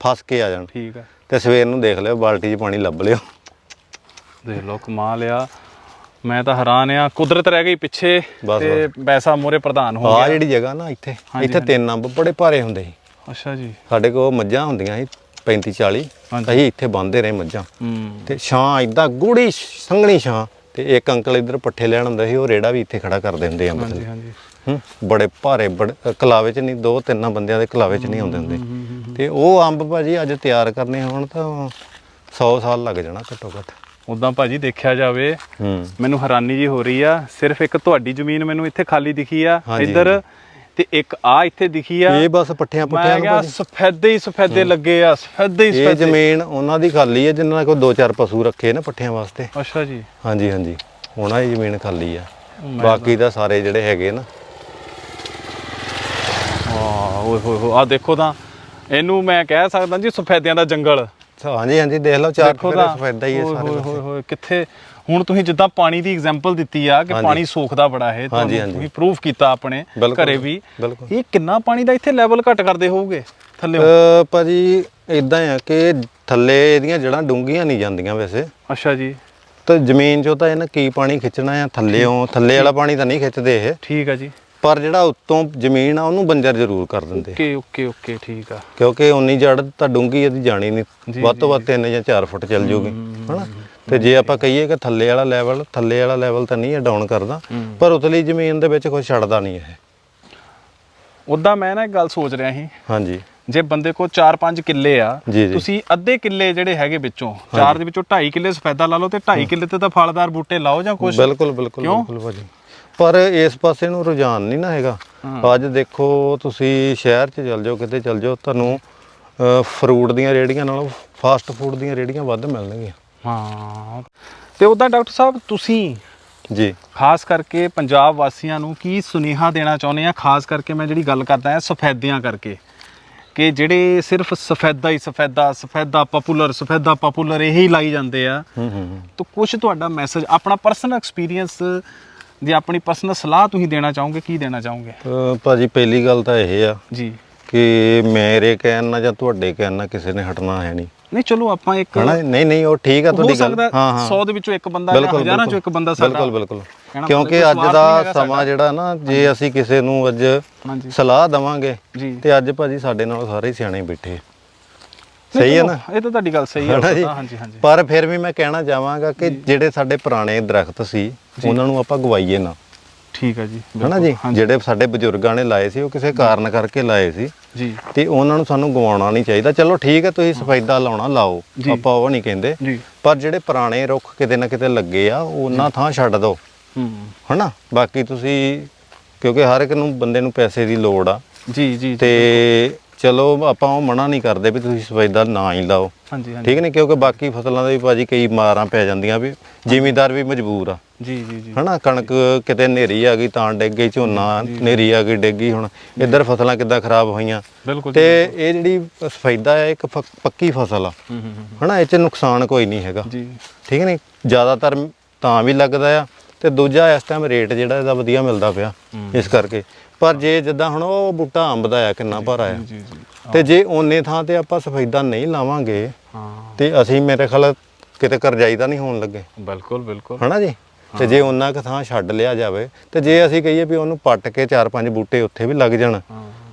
ਫਸ ਕੇ ਆ ਜਾਣ। ਠੀਕ ਆ। ਤੇ ਸਵੇਰ ਨੂੰ ਦੇਖ ਲਿਓ ਬਾਲਟੀ 'ਚ ਪਾਣੀ ਲੱਭ ਲਿਓ। ਦੇਖ ਲਓ ਕਮਾਲ ਆ। ਮੈਂ ਤਾਂ ਹੈਰਾਨ ਆ ਕੁਦਰਤ ਰਹਿ ਗਈ ਪਿੱਛੇ ਬਸ, ਤੇ ਪੈਸਾ ਮੋਰੇ ਪ੍ਰਧਾਨ ਹੋ ਗਿਆ। ਜਿਹੜੀ ਜਗ੍ਹਾ ਨਾ ਇੱਥੇ ਇੱਥੇ ਤਿੰਨ ਅੰਬ ਬੜੇ ਭਾਰੇ ਹੁੰਦੇ ਸੀ। ਅੱਛਾ ਜੀ। ਸਾਡੇ ਕੋਲ ਮੱਝਾਂ ਹੁੰਦੀਆਂ ਸੀ 35 40 ਹਾਂਜੀ। ਅਸੀਂ ਇੱਥੇ ਬੰਨਦੇ ਰਹੇ ਮੱਝਾਂ। ਹੂੰ। ਤੇ ਛਾਂ ਇਦਾਂ ਗੂੜੀ ਸੰਘਣੀ ਛਾਂ। ਤੇ ਇੱਕ ਅੰਕਲ ਇੱਧਰ ਪੱਠੇ ਲੈਣ ਹੁੰਦੇ ਸੀ ਉਹ ਰੇੜਾ ਵੀ ਇੱਥੇ ਖੜਾ ਕਰ ਦਿੰਦੇ ਅੰਬ ਹਾਂਜੀ ਹਾਂਜੀ। ਹੂੰ ਬੜੇ ਭਾਰੇ ਬੜੇ ਅ, ਕਲਾਵੇ ਚ ਨਹੀਂ ਦੋ ਤਿੰਨ ਬੰਦਿਆਂ ਦੇ ਕਲਾਵੇ ਚ ਨਹੀਂ ਆਉਂਦੇ ਹੁੰਦੇ। ਤੇ ਉਹ ਅੰਬ ਭਾਜੀ ਅੱਜ ਤਿਆਰ ਕਰਨੇ ਹੋਣ ਤਾਂ 100 ਸਾਲ ਲੱਗ ਜਾਣਾ ਘੱਟੋ ਘੱਟ। ਉਦਾਂ ਭਾਜੀ ਦੇਖਿਆ ਜਾਵੇ ਮੈਨੂੰ ਹੈਰਾਨੀ ਜੀ ਹੋ ਰਹੀ ਆ। ਸਿਰਫ ਇੱਕ ਤੁਹਾਡੀ ਜ਼ਮੀਨ ਮੈਨੂੰ ਇੱਥੇ ਖਾਲੀ ਦਿਖੀ ਆ ਇੱਧਰ ਤੇ ਇੱਕ ਆ ਇੱਥੇ ਦਿਖੀ ਆ। ਇਹ ਬਸ ਪੱਠਿਆਂ ਪੁੱਠਿਆਂ ਨੂੰ ਸਫੈਦੇ ਹੀ ਸਫੈਦੇ ਲੱਗੇ ਆ ਸਫੈਦੇ ਹੀ ਇਹ ਸਫੈਦੇ। ਜ਼ਮੀਨ ਉਹਨਾਂ ਦੀ ਖਾਲੀ ਹੈ ਜਿਨ੍ਹਾਂ ਕੋਲ ਦੋ ਚਾਰ ਪਸ਼ੂ ਰੱਖੇ ਨਾ ਪੱਠਿਆਂ ਵਾਸਤੇ। ਅੱਛਾ ਜੀ। ਹਾਂਜੀ ਹਾਂਜੀ। ਉਹਨਾਂ ਦੀ ਜ਼ਮੀਨ ਖਾਲੀ ਆ। ਬਾਕੀ ਤਾਂ ਸਾਰੇ ਜਿਹੜੇ ਹੈਗੇ ਨਾ। ਵਾਹ ਓਏ ਹੋਏ ਹੋਏ ਆ ਦੇਖੋ ਤਾਂ ਇਹਨੂੰ ਮੈਂ ਕਹਿ ਸਕਦਾ ਜੀ ਸਫੈਦਿਆਂ ਦਾ ਜੰਗਲ। ਹਾਂਜੀ ਹਾਂਜੀ ਦੇਖ ਲਓ ਚਾਰ ਦੇਖੋ ਤਾਂ ਸਫੈਦਾ ਹੀ ਹੈ ਸਾਰੇ ਹੋਏ। ਹੋਏ ਹੋਏ ਕਿੱਥੇ ਹੁਣ ਤੁਸੀਂ ਜਿੱਦਾਂ ਪਾਣੀ ਦੀ ਐਗਜ਼ਾਮਪਲ ਦਿੱਤੀ ਆ ਕਿ ਹਾਂਜੀ। ਪਾਣੀ ਸੋਖਦਾ ਬੜਾ ਹੈ ਹਾਂਜੀ, ਹਾਂਜੀ। ਤੁਸੀਂ ਪ੍ਰੂਫ ਕੀਤਾ ਆਪਣੇ ਬਿਲਕੁਲ, ਘਰੇ ਵੀ ਬਿਲਕੁਲ। ਇਹ ਕਿੰਨਾ ਪਾਣੀ ਦਾ ਇੱਥੇ ਲੈਵਲ ਘਟ ਕਰਦੇ ਹੋਊਗੇ ਥੱਲੇ ਅ, ਭਾਜੀ ਇਦਾਂ ਆ ਕਿ ਥੱਲੇ ਇਹਦੀਆਂ ਜੜਾਂ ਡੂੰਘੀਆਂ ਨਹੀਂ ਜਾਂਦੀਆਂ ਵੈਸੇ ਅੱਛਾ ਜੀ ਤਾਂ ਜ਼ਮੀਨ 'ਚੋਂ ਤਾਂ ਇਹਨਾਂ ਕੀ ਪਾਣੀ ਖਿੱਚਣਾ ਆ ਥੱਲੇੋਂ ਥੱਲੇ ਵਾਲਾ ਪਾਣੀ ਤਾਂ ਨਹੀਂ ਖਿੱਚਦੇ ਇਹ ਠੀਕ ਆ ਜੀ ਪਰ ਜਿਹੜਾ ਉੱਤੋਂ ਜ਼ਮੀਨ ਆ ਉਹਨੂੰ ਬੰਜਰ ਜ਼ਰੂਰ ਕਰ ਦਿੰਦੇ ਓਕੇ ਓਕੇ ਓਕੇ ਠੀਕ ਆ। ਕਿਉਂਕਿ ਉਨੀ ਜੜ ਤਾਂ ਡੂੰਗੀ ਇਹਦੀ ਜਾਣੀ ਨਹੀਂ। ਵੱਧ ਤੋਂ ਵੱਧ 3 ਜਾਂ 4 ਫੁੱਟ ਚੱਲ ਜੂਗੀ। ਹਨਾ? ਤੇ ਜੇ ਆਪਾਂ ਕਹੀਏ ਕਿ ਥੱਲੇ ਵਾਲਾ ਲੈਵਲ ਥੱਲੇ ਵਾਲਾ ਲੈਵਲ ਤਾਂ ਨਹੀਂ ਇਹ ਡਾਊਨ ਕਰਦਾ ਪਰ ਉਤਲੀ ਜ਼ਮੀਨ ਦੇ ਵਿੱਚ ਕੁਝ ਛੱਡਦਾ ਨਹੀਂ ਇਹ। ਉਦਾਂ ਮੈਂ ਨਾ ਇੱਕ ਗੱਲ ਸੋਚ ਰਿਹਾ ਸੀ। ਹਾਂਜੀ। ਜੇ ਬੰਦੇ ਕੋਲ 4-5 ਕਿੱਲੇ ਆ। ਤੁਸੀਂ ਅੱਧੇ ਕਿੱਲੇ ਜਿਹੜੇ ਹੈਗੇ ਵਿੱਚੋਂ ਚਾਰ ਦੇ ਵਿੱਚੋਂ 2.5 ਕਿੱਲੇ ਸਫੈਦਾ ਲਾ ਲਓ ਤੇ 2.5 ਕਿੱਲੇ ਤੇ ਤਾਂ ਫਲਦਾਰ ਬੂਟੇ ਲਾਓ ਜਾਂ ਕੁਝ ਬਿਲਕੁਲ ਬਿਲਕੁਲ? ਬਿਲਕੁਲ ਭਾਜੀ। ਪਰ ਇਸ ਪਾਸੇ ਨੂੰ ਰੁਝਾਨ ਨਹੀਂ ਨਾ ਹੈਗਾ। ਅੱਜ ਦੇਖੋ ਤੁਸੀਂ ਸ਼ਹਿਰ 'ਚ ਚੱਲ ਜਾਓ ਕਿਤੇ ਚੱਲ ਜਾਓ ਤੁਹਾਨੂੰ ਫਰੂਟ ਦੀਆਂ ਰੇੜੀਆਂ ਨਾਲੋਂ ਫਾਸਟ ਫੂਡ ਦੀਆਂ ਰੇੜੀਆਂ ਵੱਧ ਮਿਲਣਗੀਆਂ। ਹਾਂ। ਤੇ ਉਦਾਂ ਡਾਕਟਰ ਸਾਹਿਬ ਤੁਸੀਂ ਜੀ। ਖਾਸ ਕਰਕੇ ਪੰਜਾਬ ਵਾਸੀਆਂ ਨੂੰ ਕੀ ਸੁਨੇਹਾ ਦੇਣਾ ਚਾਹੁੰਦੇ ਆ? ਖਾਸ ਕਰਕੇ ਮੈਂ ਜਿਹੜੀ ਗੱਲ ਕਰਦਾ ਹਾਂ ਸਫੈਦਿਆਂ ਕਰਕੇ। ਕਿ ਜਿਹੜੇ ਸਿਰਫ ਸਫੈਦਾ ਹੀ ਸਫੈਦਾ ਸਫੈਦਾ ਪਪੂਲਰ ਸਫੈਦਾ ਪਪੂਲਰ ਇਹੀ ਲਾਈ ਜਾਂਦੇ ਆ। ਹੂੰ ਹੂੰ ਹੂੰ। ਤਾਂ ਕੁਝ ਤੁਹਾਡਾ ਮੈਸੇਜ ਆਪਣਾ ਪਰਸਨਲ ਐਕਸਪੀਰੀਅੰਸ ਦੀ ਆਪਣੀ ਪਰਸਨਲ ਸਲਾਹ ਤੁਸੀਂ ਦੇਣਾ ਚਾਹੋਗੇ ਕੀ ਦੇਣਾ ਚਾਹੋਗੇ? ਅਹ ਭਾਜੀ ਪਹਿਲੀ ਗੱਲ ਤਾਂ ਇਹ ਆ ਜੀ। ਕਿ ਮੇਰੇ ਕਹਿਣ ਨਾਲ ਜਾਂ ਤੁਹਾਡੇ ਕਹਿਣ ਨਾਲ ਕਿਸੇ ਨੇ ਹਟਣਾ ਹੈ ਨਹੀਂ। ਨਹੀਂ ਚਲੋ ਆਪਾਂ ਇੱਕ ਹਨਾ? ਨਹੀਂ ਨਹੀਂ ਉਹ ਠੀਕ ਆ ਹੋ ਤੁਹਾਡੀ ਗੱਲ। ਸਕਦਾ 100 ਦੇ ਵਿੱਚੋਂ ਇੱਕ ਬੰਦਾ ਜਾਂ ਬਿਲਕੁਲ, ਹਜ਼ਾਰਾਂ ਚੋਂ। ਇੱਕ ਬੰਦਾ ਸਾਡਾ ਬਿਲਕੁਲ ਬਿਲਕੁਲ। ਕਹਿਣਾ ਕਿਉਂਕਿ ਮਤਲਬ ਅੱਜ ਕੋਈ ਦਾ ਨਹੀਂ ਸਮਾਂ ਜਿਹੜਾ ਨਾ ਜੇ ਅਸੀਂ ਕਿਸੇ ਨੂੰ ਅੱਜ ਹਾਂਜੀ। ਸਲਾਹ ਦਵਾਂਗੇ ਜੀ। ਤੇ ਅੱਜ ਭਾਜੀ ਸਾਡੇ ਨਾਲ ਸਾਰੇ ਸਿਆਣੇ ਬੈਠੇ। ਸਹੀ ਹੈ ਨਾ? ਇਹ ਤਾਂ ਤੁਹਾਡੀ ਗੱਲ ਸਹੀ ਹੈ? ਹਾਂਜੀ ਹਾਂਜੀ। ਪਰ ਫਿਰ ਵੀ ਮੈਂ ਕਹਿਣਾ ਚਾਹਾਂਗਾ ਕਿ ਜਿਹੜੇ ਸਾਡੇ ਪੁਰਾਣੇ ਦਰਖਤ ਸੀ ਉਹਨਾਂ ਨੂੰ ਆਪਾਂ ਗਵਾਈਏ ਨਾ। ਠੀਕ ਹੈ ਜੀ ਹਨਾ ਜੀ? ਜਿਹੜੇ ਸਾਡੇ ਬਜ਼ੁਰਗਾਂ ਨੇ ਲਾਏ ਸੀ ਉਹ ਕਿਸੇ ਕਾਰਨ ਕਰਕੇ ਲਾਏ ਸੀ। ਜੀ। ਤੇ ਉਹਨਾਂ ਨੂੰ ਸਾਨੂੰ ਗਵਾਉਣਾ ਨਹੀਂ ਚਾਹੀਦਾ। ਚਲੋ ਠੀਕ ਹੈ ਤੁਸੀਂ ਸਫੈਦਾ ਲਾਉਣਾ ਲਾਓ। ਆਪਾਂ ਉਹ ਨਹੀਂ ਕਹਿੰਦੇ। ਪਰ ਜਿਹੜੇ ਪੁਰਾਣੇ ਰੁੱਖ ਕਿਤੇ ਨਾ ਕਿਤੇ ਲੱਗੇ ਆ ਉਹਨਾਂ ਥਾਂ ਛੱਡ ਦਿਓ। ਹਨਾ? ਬਾਕੀ ਤੁਸੀਂ ਕਿਉਂਕਿ ਹਰ ਇੱਕ ਨੂੰ ਬੰਦੇ ਨੂੰ ਪੈਸੇ ਦੀ ਲੋੜ ਆ। ਜੀ ਜੀ ਤੇ ਚਲੋ ਆਪਾਂ ਉਹ ਮਨਾ ਨਹੀਂ ਕਰਦੇ ਵੀ ਤੁਸੀਂ ਸਫੈਦਾ ਨਾ ਹੀ ਲਾਓ। ਹਾਂਜੀ ਹਾਂਜੀ। ਠੀਕ ਨਹੀਂ ਕਿਉਂਕਿ ਬਾਕੀ ਫਸਲਾਂ ਦੇ ਵੀ ਭਾਜੀ ਕਈ ਮਾਰਾਂ ਪੈ ਜਾਂਦੀਆਂ ਵੀ ਜ਼ਿਮੀਦਾਰ ਵੀ ਮਜਬੂਰ ਆ। ਜੀ ਜੀ ਜੀ। ਹਨਾ? ਕਣਕ ਕਿਤੇ ਨੇਰੀ ਆ ਗਈ ਤਾਂ ਡਿੱਗ ਗਈ ਝੋਨਾ ਨੇਰੀ ਆ ਗਈ ਡਿੱਗ ਗਈ ਹੁਣ। ਇੱਧਰ ਫਸਲਾਂ ਕਿੱਦਾਂ ਖਰਾਬ ਹੋਈਆਂ। ਬਿਲਕੁਲ ਤੇ ਇਹ ਜਿਹੜੀ ਸਫੈਦਾ ਹੈ ਇੱਕ ਪੱਕੀ ਫਸਲ ਆ। ਹਨਾ? ਇਹ ਚ ਨੁਕਸਾਨ ਕੋਈ ਨਹੀਂ ਹੈਗਾ। ਜੀ। ਠੀਕ ਨਹੀਂ ਜ਼ਿਆਦਾਤਰ ਤਾਂ ਵੀ ਲੱਗਦਾ ਆ। ਤੇ ਦੂਜਾ ਇਸ ਟਾਈਮ ਰੇਟ ਜਿਹੜਾ ਇਹਦਾ ਵਧੀਆ ਮਿਲਦਾ ਪਿਆ। ਇਸ ਕਰਕੇ। ਪਰ ਜੇ ਜਿੱਦਾਂ ਹੁਣ ਉਹ ਬੂਟਾ ਅੰਬ ਦਾ ਆ ਕਿੰਨਾ ਭਾਰਾ ਆ। ਜੀ ਜੀ ਤੇ ਜੇ ਓਨੇ ਥਾਂ ਤੇ ਆਪਾਂ ਸਫੈਦਾ ਨਹੀਂ ਲਾਵਾਂਗੇ ਹਾਂ। ਤੇ ਅਸੀਂ ਮੇਰੇ ਖਿਆਲ ਕਿਤੇ ਕਰਜਾਈ ਤਾਂ ਨਹੀਂ ਹੋਣ ਲੱਗੇ। ਬਿਲਕੁਲ ਬਿਲਕੁਲ। ਹਨਾ ਜੀ? ਤੇ ਜੇ ਉਹਨਾਂ ਕੁ ਥਾਂ ਛੱਡ ਲਿਆ ਜਾਵੇ ਤੇ ਜੇ ਅਸੀਂ ਕਹੀਏ ਵੀ ਉਹਨੂੰ ਪੱਟ ਕੇ ਚਾਰ ਪੰਜ ਬੂਟੇ ਉੱਥੇ ਵੀ ਲੱਗ ਜਾਣ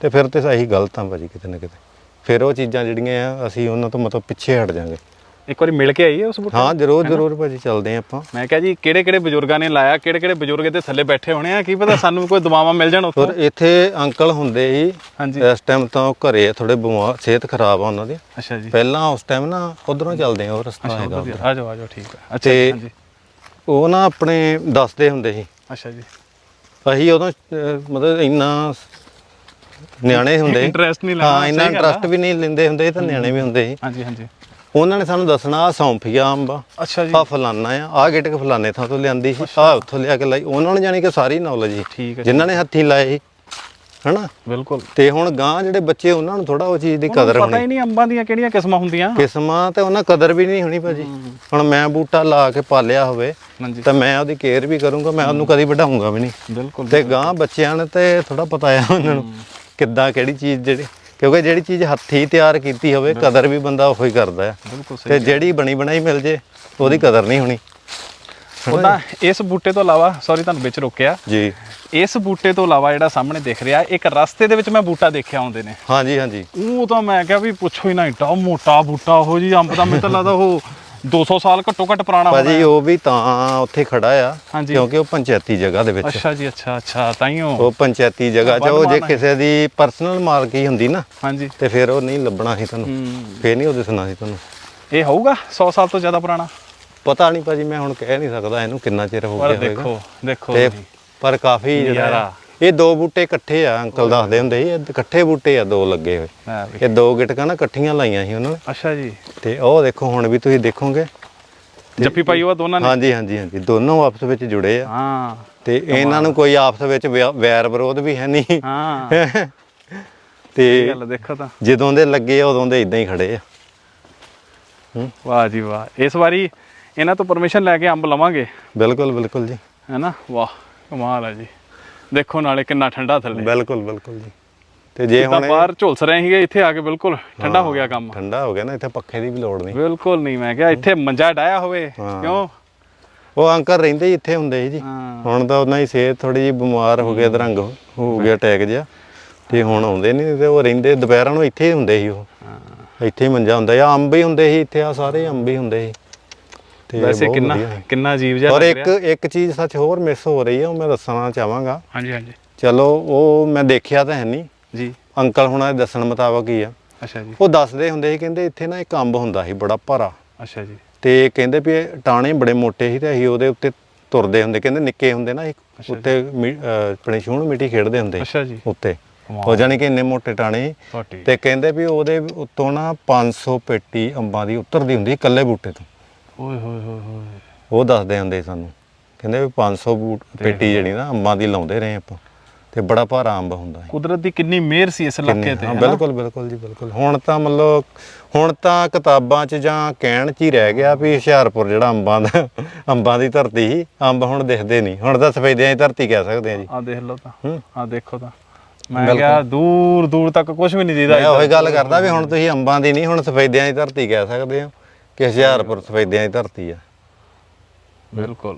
ਤੇ ਫਿਰ ਤੇ ਸਹੀ ਗਲਤ ਆ ਭਾਜੀ ਕਿਤੇ ਨਾ ਕਿਤੇ। ਫਿਰ ਉਹ ਚੀਜ਼ਾਂ ਜਿਹੜੀਆਂ ਆ ਅਸੀਂ ਉਹਨਾਂ ਤੋਂ ਮਤਲਬ ਪਿੱਛੇ ਹਟ ਜਾਾਂਗੇ। ਇੱਕ ਵਾਰੀ ਮਿਲ ਕੇ ਆਈਏ ਉਸ ਬੂਟੇ ਹਾਂ ਜ਼ਰੂਰ ਜ਼ਰੂਰ ਭਾਜੀ ਚੱਲਦੇ ਆ ਆਪਾਂ। ਮੈਂ ਕਿਹਾ ਜੀ ਕਿਹੜੇ ਕਿਹੜੇ ਬਜ਼ੁਰਗਾਂ ਨੇ ਲਾਇਆ ਕਿਹੜੇ ਕਿਹੜੇ ਬਜ਼ੁਰਗ ਇਹਦੇ ਥੱਲੇ ਬੈਠੇ ਹੋਣੇ ਆ? ਕੀ ਪਤਾ ਸਾਨੂੰ ਕੋਈ ਦਵਾਵਾਂ ਮਿਲ ਜਾਣ ਉੱਥੋਂ? ਪਰ ਇੱਥੇ ਅੰਕਲ ਹੁੰਦੇ ਸੀ ਹਾਂਜੀ। ਇਸ ਟਾਈਮ ਤਾਂ ਉਹ ਘਰੇ ਆ ਥੋੜੇ ਬਿਮਾਰ ਸਿਹਤ ਖਰਾਬ ਆ ਉਹਨਾਂ ਦੀ। ਅੱਛਾ ਜੀ। ਪਹਿਲਾਂ ਉਸ ਟਾਈਮ ਨਾ ਉਧਰੋਂ ਚੱਲਦੇ ਆ ਉਹ ਰਸਤਾ ਹੈਗਾ ਵਧੀਆ। ਉੱਧਰ। ਆ ਜਾਓ ਆ ਜਾਓ ਠੀਕ ਹੈ ਅੱਛਾ ਤੇ ਜੀ, ਹਾਂਜੀ। ਉਹ ਨਾ ਆਪਣੇ ਦੱਸਦੇ ਹੁੰਦੇ ਸੀ। ਅੱਛਾ ਜੀ। ਅਸੀਂ ਉਦੋਂ ਅਹ, ਮਤਲਬ ਇੰਨਾ ਨਿਆਣੇ ਹੁੰਦੇ ਇੰਟਰਸਟ ਨਹੀਂ ਲੈਣਾ ਹਾਂ ਇੰਨਾ ਇੰਟਰਸਟ ਵੀ ਨਹੀਂ ਲੈਂਦੇ ਹੁੰਦੇ ਤਾਂ ਨਿਆਣੇ ਵੀ ਹੁੰਦੇ ਸੀ। ਹਾਂਜੀ ਹਾਂਜੀ। ਉਹਨਾਂ ਨੇ ਸਾਨੂੰ ਦੱਸਣਾ ਆ ਸੌਂਫੀਆ ਅੰਬ ਆ ਅੱਛਾ ਜੀ। ਆਹ ਫਲਾਨਾ ਆ ਆ ਗਿਟਕ ਫਲਾਣੇ ਥਾਂ ਤੋਂ ਲਿਆਂਦੀ ਸੀ ਆ ਉੱਥੋਂ ਲਿਆ ਕੇ ਲਾਈ। ਉਹਨਾਂ ਨੂੰ ਜਾਣੀ ਕਿ ਸਾਰੀ ਨੌਲੇਜ ਠੀਕ ਹੈ ਜੀ, ਜਿਨ੍ਹਾਂ ਨੇ ਹੱਥੀਂ ਲਾਏ ਸੀ ਹਨਾ? ਬਿਲਕੁਲ। ਤੇ ਹੁਣ ਗਾਂ ਜਿਹੜੇ ਬੱਚੇ ਉਹਨਾਂ ਨੂੰ ਥੋੜਾ ਉਹ ਚੀਜ਼ ਦੀ ਕਦਰ ਪਤਾ ਹੀ ਹੋਣੀ ਨਹੀਂ ਅੰਬਾਂ ਦੀਆਂ ਕਿਹੜੀਆਂ ਕਿਸਮਾਂ ਹੁੰਦੀਆਂ। ਕਿਸਮਾਂ ਤੇ ਉਹਨਾਂ ਕਦਰ ਵੀ ਨਹੀਂ ਹੋਣੀ ਭਾਜੀ। ਹੁਣ ਮੈਂ ਬੂਟਾ ਲਾ ਕੇ ਪਾਲਿਆ ਹੋਵੇ ਹਾਂਜੀ। ਤਾਂ ਮੈਂ ਉਹਦੀ ਕੇਅਰ ਵੀ ਕਰੂੰਗਾ ਮੈਂ ਉਹਨੂੰ ਕਦੀ ਵਢਾਊਂਗਾ ਵੀ ਨਹੀਂ। ਬਿਲਕੁਲ ਤੇ ਗਾਂ ਬੱਚਿਆਂ ਨੇ ਤੇ ਥੋੜਾ ਪਤਾ ਆ ਉਹਨਾਂ ਨੂੰ ਕਿੱਦਾਂ ਕਿਹੜੀ ਚੀਜ਼ ਜਿਹੜੀ ਕਿਉਂਕਿ ਜਿਹੜੀ ਚੀਜ਼ ਹੱਥੀਂ ਤਿਆਰ ਕੀਤੀ ਹੋਵੇ ਕਦਰ ਵੀ ਬੰਦਾ ਉਹੀ ਕਰਦਾ ਬਿਲਕੁਲ ਸਹੀ ਤੇ ਜਿਹੜੀ ਬਣੀ ਬਣਾਈ ਮਿਲ ਜੇ ਉਹਦੀ ਕਦਰ ਨਹੀਂ ਹੋਣੀ। ਉਹਦਾ ਇਸ ਬੂਟੇ ਤੋਂ ਇਲਾਵਾ ਸੌਰੀ ਤੁਹਾਨੂੰ ਵਿੱਚ ਰੋਕਿਆ। ਜੀ। ਇਸ ਬੂਟੇ ਤੋਂ ਇਲਾਵਾ ਜਿਹੜਾ ਸਾਹਮਣੇ ਦਿਖ ਰਿਹਾ ਇੱਕ ਰਸਤੇ ਦੇ ਵਿੱਚ ਮੈਂ ਬੂਟਾ ਦੇਖਿਆ ਆਉਂਦੇ ਨੇ। ਹਾਂਜੀ ਹਾਂਜੀ। ਉਹ ਤਾਂ ਮੈਂ ਕਿਹਾ ਵੀ ਪੁੱਛੋ ਹੀ ਨਾ ਏਡਾ ਮੋਟਾ ਬੂਟਾ ਉਹ ਜੀ ਅੰਬ ਦਾ ਮੈਨੂੰ ਤਾਂ ਲੱਗਦਾ ਉਹ 200 ਸਾਲ ਘੱਟੋ ਘੱਟ ਪੁਰਾਣਾ ਹੋਣਾ ਭਾਜੀ ਉਹ ਵੀ ਤਾਂ ਉੱਥੇ ਖੜਾ ਆ ਹਾਂਜੀ। ਕਿਉਂਕਿ ਉਹ ਪੰਚਾਇਤੀ ਜਗ੍ਹਾ ਦੇ ਵਿੱਚ ਅੱਛਾ ਜੀ ਅੱਛਾ ਅੱਛਾ ਤਾਈਓ ਉਹ ਪੰਚਾਇਤੀ ਜਗ੍ਹਾ 'ਚ ਉਹ ਜੇ। ਕਿਸੇ ਦੀ ਪਰਸਨਲ ਮਾਲਕੀ ਹੁੰਦੀ ਨਾ ਹਾਂਜੀ ਤੇ ਫਿਰ ਉਹ ਨਹੀਂ ਲੱਭਣਾ ਸੀ ਤੁਹਾਨੂੰ ਫੇਰ ਨਹੀਂ ਉਹ ਦਿਸਣਾ ਸੀ ਤੁਹਾਨੂੰ ਇਹ ਹੋਊਗਾ 100 ਸਾਲ ਤੋਂ ਜ਼ਿਆਦਾ ਪੁਰਾਣਾ ਪਤਾ ਨਹੀਂ ਭਾਜੀ ਮੈਂ ਹੁਣ ਕਹਿ ਨਹੀਂ ਸਕਦਾ ਇਹਨੂੰ ਕਿੰਨਾ ਚਿਰ ਹੋ ਪਰ ਗਿਆ ਹੋਵੇਗਾ ਦੇਖੋ ਦੇਖੋ ਤੇ ਜੀ। ਪਰ ਕਾਫੀ ਜਿਹੜਾ ਨਜ਼ਾਰਾ। ਇਹ ਦੋ ਬੂਟੇ ਇਕੱਠੇ ਆ ਅੰਕਲ ਦੱਸਦੇ ਹੁੰਦੇ ਸੀ ਇਹ ਇਕੱਠੇ ਬੂਟੇ ਆ ਦੋ ਲੱਗੇ ਹੋਏ। ਵੀ। ਇਹ ਦੋ ਗਿਟਕਾਂ ਨਾ ਇਕੱਠੀਆਂ ਲਾਈਆਂ ਸੀ ਉਹਨਾਂ ਨੇ। ਅੱਛਾ ਜੀ। ਤੇ ਉਹ ਦੇਖੋ ਹੁਣ ਵੀ ਤੁਸੀਂ ਦੇਖੋਗੇ। ਜੱਫੀ ਪਾਈ ਉਹ ਦੋਨਾਂ ਨੇ? ਹਾਂਜੀ ਹਾਂਜੀ ਹਾਂਜੀ। ਦੋਨੋਂ ਆਪਸ ਵਿੱਚ ਜੁੜੇ ਆ। ਹਾਂ। ਤੇ ਇਹਨਾਂ ਨੂੰ ਕੋਈ ਆਪਸ ਵਿੱਚ ਵਿਆ- ਵੈਰ ਵਿਰੋਧ ਵੀ ਹੈ ਨਹੀਂ। ਹਾਂ। ਇਹ ਤੇ ਗੱਲ ਦੇਖੋ ਤਾਂ। ਜਦੋਂ ਦੇ ਲੱਗੇ ਆ ਉਦੋਂ ਦੇ ਇਦਾਂ ਹੀ ਖੜੇ ਆ। ਵਾਹ ਜੀ ਵਾਹ। ਇਸ ਵਾਰੀ ਇਹਨਾਂ ਤੋਂ ਪਰਮਿਸ਼ਨ ਲੈ ਕੇ ਅੰਬ ਲਵਾਂਗੇ। ਬਿਲਕੁਲ ਬਿਲਕੁਲ ਜੀ। ਹੈਨਾ ਵਾਹ ਕਮਾਲ ਹੈ ਜੀ। ਦੇਖੋ ਨਾਲੇ ਕਿੰਨਾ ਠੰਡਾ ਥੱਲੇ। ਬਿਲਕੁਲ ਬਿਲਕੁਲ ਜੀ। ਤੇ ਜੇ ਹੁਣ ਬਾਹਰ ਝੁਲਸ ਰਹੇ ਸੀਗੇ ਇੱਥੇ ਆ ਕੇ ਬਿਲਕੁਲ ਠੰਡਾ ਹੋ ਗਿਆ ਕੰਮ। ਠੰਡਾ ਹੋ ਗਿਆ ਨਾ ਇੱਥੇ ਪੱਖੇ ਦੀ ਵੀ ਲੋੜ ਨਹੀਂ। ਬਿਲਕੁਲ ਨਹੀਂ ਮੈਂ ਕਿਹਾ ਇੱਥੇ ਮੰਜਾ ਡਾਇਆ ਹੋਵੇ। ਕਿਉਂ? ਉਹ ਅੰਕਲ ਰਹਿੰਦੇ ਇੱਥੇ ਹੁੰਦੇ ਸੀ ਜੀ। ਹੁਣ ਤਾਂ ਉਹਨਾਂ ਦੀ ਸਿਹਤ ਥੋੜੀ ਜਿਹੀ ਬਿਮਾਰ ਹੋ ਗਿਆ ਦਰੰਗ ਹੋ ਗਿਆ ਅਟੈਕ ਜਿਹਾ। ਤੇ ਹੁਣ ਆਉਂਦੇ ਨਹੀਂ ਤੇ ਉਹ ਰਹਿੰਦੇ ਦੁਪਹਿਰਾਂ ਨੂੰ ਇੱਥੇ ਹੀ ਹੁੰਦੇ ਸੀ ਉਹ। ਇੱਥੇ ਹੀ ਮੰਜਾ ਹੁੰਦਾ ਆ ਅੰਬ ਹੀ ਹੁੰਦੇ ਸੀ ਇੱਥੇ ਆ ਸਾਰੇ ਅੰਬ ਹੀ ਹੁੰਦੇ ਸੀ। ਤੇ ਵੈਸੇ ਬਹੁਤ ਕਿੰਨਾ ਵਧੀਆ। ਕਿੰਨਾ ਅਜੀਬ ਜਿਹਾ ਔਰ ਲੱਗ ਇੱਕ ਰਿਹਾ। ਇੱਕ ਚੀਜ਼ ਸੱਚ ਹੋਰ ਮਿਸ ਹੋ ਰਹੀ ਹੈ ਉਹ ਮੈਂ ਦੱਸਣਾ ਚਾਹਾਂਗਾ। ਹਾਂਜੀ ਹਾਂਜੀ। ਚਲੋ ਉਹ ਮੈਂ ਦੇਖਿਆ ਤਾਂ ਹੈ ਨਹੀਂ। ਜੀ। ਅੰਕਲ ਹੁਣਾਂ ਦੇ ਦੱਸਣ ਮੁਤਾਬਕ ਹੀ ਆ। ਅੱਛਾ ਜੀ। ਉਹ ਦੱਸਦੇ ਹੁੰਦੇ ਸੀ ਕਹਿੰਦੇ ਇੱਥੇ ਨਾ ਇੱਕ ਅੰਬ ਹੁੰਦਾ ਸੀ ਬੜਾ ਭਾਰਾ। ਅੱਛਾ ਜੀ। ਤੇ ਕਹਿੰਦੇ ਵੀ ਇਹ ਟਾਣੇ ਬੜੇ ਮੋਟੇ ਸੀ ਤੇ ਅਸੀਂ ਉਹਦੇ ਉੱਤੇ ਤੁਰਦੇ ਹੁੰਦੇ ਕਹਿੰਦੇ ਨਿੱਕੇ ਹੁੰਦੇ ਨਾ ਇੱਕ ਉੱਤੇ ਮਿ- ਅਹ ਆਪਣੇ ਛੂਣ ਮਿੱਟੀ ਖੇਡਦੇ ਹੁੰਦੇ ਅੱਛਾ ਜੀ। ਉੱਤੇ। ਕਮਾਲ। ਉਹ ਜਾਨੀ ਕਿ ਇੰਨੇ ਮੋਟੇ ਟਾਣੇ ਸੀ। ਤੁਹਾਡੀ। ਤੇ ਕਹਿੰਦੇ ਵੀ ਉਹਦੇ ਉੱਤੋਂ ਨਾ 500 ਪੇਟੀ ਅੰਬਾਂ ਦੀ ਉਤਰਦੀ ਹੁੰਦੀ ਸੀ ਇਕੱਲੇ ਬੂਟੇ ਤੋਂ। ਓਏ ਹੋਏ ਹੋਏ ਹੋਏ। ਉਹ ਦੱਸਦੇ ਹੁੰਦੇ ਸੀ ਸਾਨੂੰ। ਕਹਿੰਦੇ ਵੀ 500 ਬੂਟ ਪੇਟੀ ਜਿਹੜੀ ਨਾ ਅੰਬਾਂ ਦੀ ਲਾਉਂਦੇ ਰਹੇ ਆਪਾਂ। ਤੇ ਬੜਾ ਭਾਰਾ ਅੰਬ ਹੁੰਦਾ ਸੀ। ਕੁਦਰਤ ਦੀ ਕਿੰਨੀ ਮਿਹਰ ਸੀ ਇਸ ਇਲਾਕੇ ਕਿੰਨੇ- ਤੇ ਹਾਂ ਹਨਾ? ਬਿਲਕੁਲ ਬਿਲਕੁਲ ਜੀ ਬਿਲਕੁਲ। ਹੁਣ ਤਾਂ ਮਤਲਬ ਹੁਣ ਤਾਂ ਕਿਤਾਬਾਂ 'ਚ ਜਾਂ ਕਹਿਣ 'ਚ ਹੀ ਰਹਿ ਗਿਆ ਵੀ ਹੁਸ਼ਿਆਰਪੁਰ ਜਿਹੜਾ ਅੰਬਾਂ ਦਾ ਅੰਬਾਂ ਦੀ ਧਰਤੀ ਸੀ ਅੰਬ ਹੁਣ ਦਿਖਦੇ ਨਹੀਂ। ਹੁਣ ਤਾਂ ਸਫੈਦਿਆਂ ਦੀ ਧਰਤੀ ਕਹਿ ਸਕਦੇ ਆ ਜੀ। ਆ ਦੇਖ ਲਓ ਤਾਂ। ਹੂੰ। ਆ ਦੇਖੋ ਤਾਂ। ਮੈਂ ਕਿਹਾ ਦੂਰ ਦੂਰ ਤੱਕ ਕੁਝ ਵੀ ਨਹੀਂ ਦੀਦਾ ਮੈਂ ਉਹੀ ਗੱਲ ਕਰਦਾ ਵੀ ਹੁਣ ਤੁਸੀਂ ਅੰਬਾਂ ਦੀ ਨਹੀਂ ਹੁਣ ਸਫੈਦਿਆਂ ਦੀ ਧਰਤੀ ਕਹਿ ਸਕਦੇ ਹੋ। ਕਿ ਹੁਸ਼ਿਆਰਪੁਰ ਸਫੈਦਿਆਂ ਦੀ ਧਰਤੀ ਆ। ਬਿਲਕੁਲ।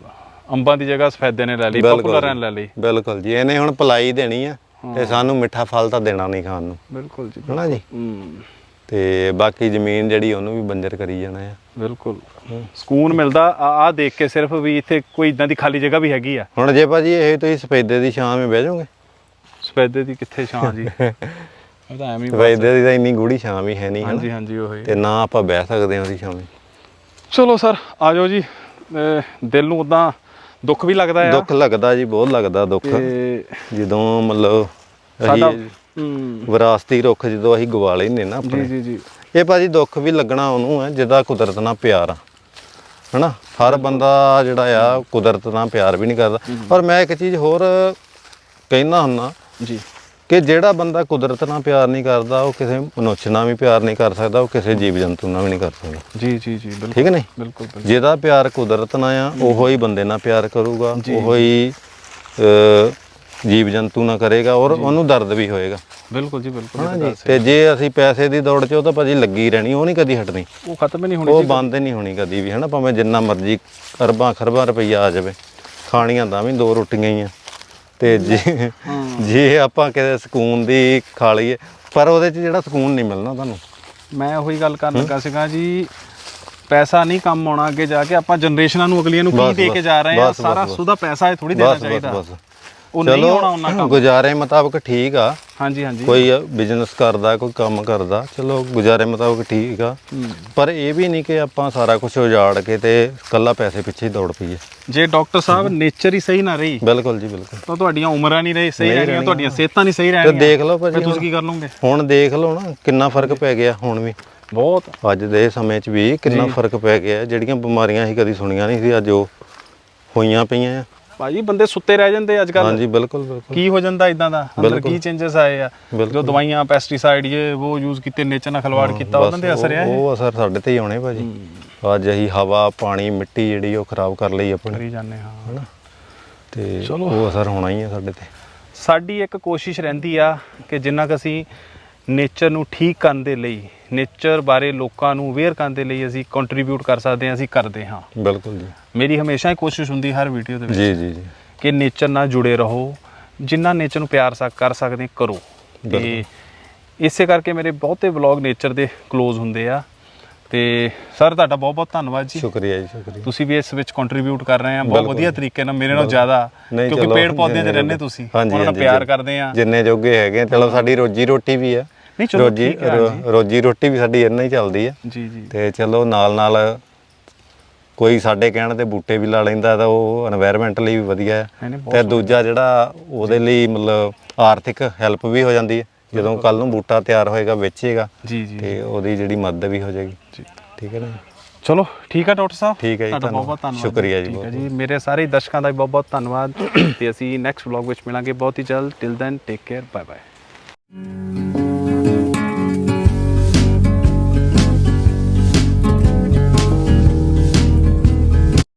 ਅੰਬਾਂ ਦੀ ਜਗ੍ਹਾ ਸਫੈਦੇ ਨੇ ਲੈ ਲਈ ਬਿਲਕੁਲ ਪਪੂਲਰਾਂ। ਨੇ ਲੈ ਲਈ। ਬਿਲਕੁਲ ਜੀ ਇਹਨੇ ਹੁਣ ਪਲਾਈ ਦੇਣੀ ਆ ਤੇ ਸਾਨੂੰ ਮਿੱਠਾ ਫਲ ਤਾਂ ਦੇਣਾ ਨਹੀਂ ਖਾਣ ਨੂੰ। ਬਿਲਕੁਲ ਜੀ ਹਨਾ ਜੀ? ਹੂੰ। ਤੇ ਬਾਕੀ ਜ਼ਮੀਨ ਜਿਹੜੀ ਉਹਨੂੰ ਵੀ ਬੰਜਰ ਕਰੀ ਜਾਣਾ ਆ। ਬਿਲਕੁਲ। ਸਕੂਨ ਮਿਲਦਾ ਆ ਆ ਦੇਖ ਕੇ ਸਿਰਫ ਵੀ ਇੱਥੇ ਕੋਈ ਇਦਾਂ ਦੀ ਖਾਲੀ ਜਗ੍ਹਾ ਵੀ ਹੈਗੀ ਆ। ਹੁਣ ਜੇ ਭਾਜੀ ਇਹ ਤੁਸੀਂ ਸਫੈਦੇ ਦੀ ਛਾਂ 'ਮੇ ਬਹਿ ਜਾਓਗੇ? ਸਫੈਦੇ ਦੀ ਕਿੱਥੇ ਛਾਂ ਜੀ? ਇਹ ਤਾਂ ਐਵੇਂ ਹੀ ਦੀ ਤਾਂ ਇੰਨੀ ਗੂੜੀ ਛਾਂ ਵੀ ਹੈ ਨਹੀਂ ਹਾਂਜੀ ਹਾਂਜੀ ਉਹ। ਤੇ ਨਾ ਆਪਾਂ ਬਹਿ ਸਕਦੇ ਹਾਂ ਉਹਦੀ ਛਾਂ 'ਮੇ ਚਲੋ ਸਰ ਆ ਜਾਓ ਜੀ। ਅਹ ਦਿਲ ਨੂੰ ਉਦਾਂ ਦੁੱਖ ਵੀ ਲੱਗਦਾ ਆ। ਦੁੱਖ ਲੱਗਦਾ ਜੀ ਬਹੁਤ ਲੱਗਦਾ ਦੁੱਖ। ਤੇ ਜਦੋਂ ਮਤਲਬ ਸਾਡਾ ਵਿਰਾਸਤੀ ਰੁੱਖ ਜਦੋਂ ਅਸੀਂ ਗਵਾ ਲੈਨੇ ਨਾ ਜੀ ਆਪਣੇ ਜੀ ਜੀ। ਇਹ ਭਾਜੀ ਦੁੱਖ ਵੀ ਲੱਗਣਾ ਉਹਨੂੰ ਹੈ ਜਿਹਦਾ ਕੁਦਰਤ ਨਾਲ ਪਿਆਰ ਆ। ਹਨਾ? ਹਰ ਬੰਦਾ ਜਿਹੜਾ ਆ ਕੁਦਰਤ ਨਾਲ ਪਿਆਰ ਵੀ ਨਹੀਂ ਕਰਦਾ। ਪਰ ਮੈਂ ਇੱਕ ਚੀਜ਼ ਹੋਰ ਕਹਿਣਾ ਹੁੰਨਾ ਜੀ। ਕਿ ਜਿਹੜਾ ਬੰਦਾ ਕੁਦਰਤ ਨਾਲ ਪਿਆਰ ਨਹੀਂ ਕਰਦਾ ਉਹ ਕਿਸੇ ਮਨੁੱਖ ਨਾਲ ਵੀ ਪਿਆਰ ਨਹੀਂ ਕਰ ਸਕਦਾ ਉਹ ਕਿਸੇ ਜੀਵ ਜੰਤੂ ਨਾਲ ਵੀ ਨਹੀਂ ਕਰ ਸਕਦਾ। ਜੀ ਜੀ ਜੀ ਬਿਲਕੁਲ ਠੀਕ ਨਹੀਂ? ਬਿਲਕੁਲ ਬਿਲਕੁਲ। ਜਿਹਦਾ ਪਿਆਰ ਕੁਦਰਤ ਨਾਲ ਆ ਉਹੋ ਹੀ ਬੰਦੇ ਨਾਲ ਪਿਆਰ ਕਰੂਗਾ ਉਹੋ ਹੀ ਅ, ਜੀਵ ਜੰਤੂ ਨਾਲ ਕਰੇਗਾ ਔਰ ਉਹਨੂੰ ਦਰਦ ਵੀ ਹੋਏਗਾ। ਬਿਲਕੁਲ ਜੀ ਬਿਲਕੁਲ ਇਹ ਤਾਂ ਹਾਂਜੀ ਗੱਲ ਸਹੀ। ਤੇ ਜੇ ਅਸੀਂ ਪੈਸੇ ਦੀ ਦੌੜ 'ਚ ਉਹ ਤਾਂ ਭਾਜੀ ਲੱਗੀ ਰਹਿਣੀ ਉਹ ਨਹੀਂ ਕਦੀ ਹਟਣੀ। ਉਹ ਖਤਮ ਹੀ ਨਹੀਂ ਹੋਣੀ ਉਹ ਜੀ। ਬੰਦ ਹੀ ਨਹੀਂ ਹੋਣੀ ਕਦੀ ਵੀ ਹਨਾ? ਭਾਵੇਂ ਜਿੰਨਾ ਮਰਜ਼ੀ ਅਰਬਾਂ ਖਰਬਾਂ ਰੁਪਈਆ ਆ ਜਾਵੇ ਖਾਣੀਆਂ ਤਾਂ ਵੀ ਦੋ ਰੋਟੀਆਂ ਹੀ ਆ। ਤੇ ਜੇ ਜੇ ਆਪਾਂ ਕਿਤੇ ਸਕੂਨ ਦੀ ਖਾ ਲਈਏ ਪਰ ਉਹਦੇ 'ਚ ਜਿਹੜਾ ਸਕੂਨ ਨਹੀਂ ਮਿਲਣਾ ਤੁਹਾਨੂੰ? ਮੈਂ ਉਹੀ ਗੱਲ ਕਰਨ ਲੱਗਾ ਸੀਗਾ ਜੀ ਪੈਸਾ ਨਹੀਂ ਕੰਮ ਆਉਣਾ ਅੱਗੇ ਜਾ ਕੇ ਆਪਾਂ ਜਨਰੇਸ਼ਨਾਂ ਨੂੰ ਅਗਲੀਆਂ ਨੂੰ ਕੀ ਦੇ ਕੇ ਜਾ ਰਹੇ ਆ ਸਾਰਾ ਸੁਦਾ ਪੈਸਾ ਇਹ ਥੋੜੀ ਦੇਣਾ ਚਾਹੀਦਾ। ਬਸ। ਉਹ ਨਹੀਂ ਆਉਣਾ ਉਹਨਾਂ ਕੰਮ। ਗੁਜ਼ਾਰੇ ਮੁਤਾਬਕ ਠੀਕ ਆ। ਹਾਂਜੀ ਹਾਂਜੀ। ਕੋਈ ਬਿਜ਼ਨਸ ਕਰਦਾ ਕੋਈ ਕੰਮ ਕਰਦਾ ਚਲੋ ਗੁਜ਼ਾਰੇ ਮੁਤਾਬਕ ਠੀਕ ਆ। ਪਰ ਇਹ ਵੀ ਨਹੀਂ ਕਿ ਆਪਾਂ ਸਾਰਾ ਕੁਝ ਉਜਾੜ ਕੇ ਤੇ ਕੱਲਾ ਪੈਸੇ ਪਿੱਛੇ ਦੌੜ ਪਈਏ। ਜੇ ਡਾਕਟਰ ਸਾਹਿਬ ਨੇਚਰ ਹੀ ਸਹੀ ਨਾ ਰਹੀ ਬਿਲਕੁਲ ਜੀ ਬਿਲਕੁਲ। ਤਾਂ ਤੁਹਾਡੀਆਂ ਉਮਰਾਂ ਨਹੀਂ ਰਹੀ ਸਹੀ ਰਹਿਣੀਆਂ। ਤੁਹਾਡੀਆਂ ਸਿਹਤਾਂ ਨਹੀਂ ਸਹੀ ਤੇ ਰਹਿਣੀਆਂ। ਦੇਖ ਲਓ ਭਾਜੀ ਤੁਸੀਂ ਕੀ ਕਰ ਲਓਗੇ? ਹੁਣ ਦੇਖ ਲਓ ਨਾ ਕਿੰਨਾ ਫ਼ਰਕ ਪੈ ਗਿਆ ਹੁਣ ਵੀ। ਬਹੁਤ। ਅੱਜ ਦੇ ਸਮੇਂ 'ਚ ਵੀ ਕਿੰਨਾ ਫ਼ਰਕ ਪੈ ਗਿਆ ਜਿਹੜੀਆਂ ਬਿਮਾਰੀਆਂ ਸੀ ਕਦੀ ਸੁਣੀਆਂ ਨਹੀਂ ਸੀ ਅੱਜ ਉਹ ਹੋਈਆਂ ਪਈਆਂ ਆ। ਭਾਜੀ ਬੰਦੇ ਸੁੱਤੇ ਰਹਿ ਜਾਂਦੇ ਅੱਜ ਕੱਲ ਹਾਂਜੀ ਬਿਲਕੁਲ ਬਿਲਕੁਲ। ਕੀ ਹੋ ਜਾਂਦਾ ਇਦਾਂ ਦਾ? ਅੰਦਰ। ਕੀ ਚੇਂਜਸ ਆਏ ਆ। ਜੋ ਦਵਾਈਆਂ ਪੈਸਟੀਸਾਈਡ ਇਹ ਉਹ ਯੂਜ਼ ਕੀਤੇ ਨੇਚਰ ਨਾਲ ਖਲਵਾੜ ਕੀਤਾ ਉਹਨਾਂ ਦੇ ਅਸਰ ਆ ਉਹ- ਅਸਰ ਸਾਡੇ ਤੇ ਹੀ ਆਉਣੇ ਭਾਜੀ। ਅੱਜ ਅਸੀਂ ਹਵਾ ਪਾਣੀ ਮਿੱਟੀ ਜਿਹੜੀ ਉਹ ਖਰਾਬ ਕਰ ਲਈ ਆਪਣੀ। ਕਰੀ ਜਾਂਦੇ ਹਾਂ। ਹਨਾ? ਤੇ। ਉਹ ਅਸਰ ਹੋਣਾ ਹੀ ਆ ਸਾਡੇ ਤੇ। ਸਾਡੀ ਇੱਕ ਕੋਸ਼ਿਸ਼ ਰਹਿੰਦੀ ਆ ਕਿ ਜਿੰਨਾ ਕੁ ਅਸੀਂ ਨੇਚਰ ਨੂੰ ਠੀਕ ਕਰਨ ਦੇ ਲਈ ਨੇਚਰ ਬਾਰੇ ਲੋਕਾਂ ਨੂੰ ਅਵੇਅਰ ਕਰਨ ਦੇ ਲਈ ਅਸੀਂ ਕੰਟਰੀਬਿਊਟ ਕਰ ਸਕਦੇ ਹਾਂ ਅਸੀਂ ਕਰਦੇ ਹਾਂ। ਬਿਲਕੁਲ ਜੀ। ਮੇਰੀ ਹਮੇਸ਼ਾ ਹੀ ਕੋਸ਼ਿਸ਼ ਹੁੰਦੀ ਹਰ ਵੀਡੀਓ ਦੇ ਵਿੱਚ ਜੀ ਜੀ ਜੀ। ਕਿ ਨੇਚਰ ਨਾਲ ਜੁੜੇ ਰਹੋ ਜਿੰਨਾ ਨੇਚਰ ਨੂੰ ਪਿਆਰ ਸਕ ਕਰ ਸਕਦੇ ਕਰੋ। ਤੇ ਇਸੇ ਕਰਕੇ ਮੇਰੇ ਬਹੁਤੇ ਵਲੌਗ ਨੇਚਰ ਦੇ ক্লোਜ਼ ਹੁੰਦੇ ਆ। ਤੇ ਸਰ ਤੁਹਾਡਾ ਬਹੁਤ ਬਹੁਤ ਧੰਨਵਾਦ ਜੀ। ਸ਼ੁਕਰੀਆ ਜੀ ਸ਼ੁਕਰੀਆ। ਤੁਸੀਂ ਵੀ ਇਸ ਵਿੱਚ ਕੰਟਰੀਬਿਊਟ ਕਰ ਰਹੇ ਆ ਬਹੁਤ। ਵਧੀਆ ਤਰੀਕੇ ਨਾਲ ਮੇਰੇ ਨਾਲੋਂ ਜ਼ਿਆਦਾ ਕਿਉਂਕਿ ਪੇੜ ਪੌਦਿਆਂ ਜਿੰਨੇ ਰਹਿੰਦੇ। ਤੁਸੀਂ ਉਹਨਾਂ ਨਾਲ ਪਿਆਰ। ਕਰਦੇ ਆ। ਜਿੰਨੇ ਜੋਗੇ ਹੈਗੇ ਚਲੋ ਸਾਡੀ ਰੋਜੀ ਰੋਟੀ ਵੀ ਆ। ਨਹੀਂ ਚਲੋ ਰੋਜੀ ਠੀਕ ਹੈ, ਹਾਂਜੀ। ਰੋਜੀ ਰੋਟੀ ਵੀ ਸਾਡੀ ਇੰਨਾ ਹੀ ਚੱਲਦੀ ਹੈ ਜੀ ਜੀ। ਤੇ ਚਲੋ ਨਾਲ ਨਾਲ ਕੋਈ ਸਾਡੇ ਕਹਿਣ ਤੇ ਬੂਟੇ ਵੀ ਲਾ ਲੈਂਦਾ ਤਾਂ ਉਹ এনवायरमेंट ਲਈ ਵੀ ਵਧੀਆ ਹੈ ਤੇ ਦੂਜਾ ਜਿਹੜਾ ਉਹਦੇ ਲਈ ਮਤਲਬ ਆਰਥਿਕ ਹੈਲਪ ਵੀ ਹੋ ਜਾਂਦੀ ਹੈ ਜਦੋਂ ਕੱਲ ਨੂੰ ਬੂਟਾ ਤਿਆਰ ਹੋਏਗਾ ਵੇਚੇਗਾ ਜੀ ਜੀ ਤੇ ਉਹਦੀ ਜਿਹੜੀ ਮਦਦ ਵੀ ਹੋ ਜਾਏਗੀ। ਜੀ। ਠੀਕ ਹੈ ਨਾ ਚਲੋ ਠੀਕ ਹੈ ਡਾਕਟਰ ਸਾਹਿਬ। ਠੀਕ ਹੈ ਜੀ, ਤੁਹਾਡਾ ਬਹੁਤ ਬਹੁਤ ਧੰਨਵਾਦ। ਸ਼ੁਕਰੀਆ ਜੀ, ਠੀਕ ਹੈ ਜੀ। ਮੇਰੇ ਸਾਰੇ ਦਰਸ਼ਕਾਂ ਦਾ ਬਹੁਤ ਬਹੁਤ ਧੰਨਵਾਦ। ਤੇ ਅਸੀਂ ਨੈਕਸਟ ਵਲੌਗ ਵਿੱਚ ਮਿਲਾਂਗੇ। ਬਹੁਤ ਹੀ ਜਲਦ। Till then take care bye bye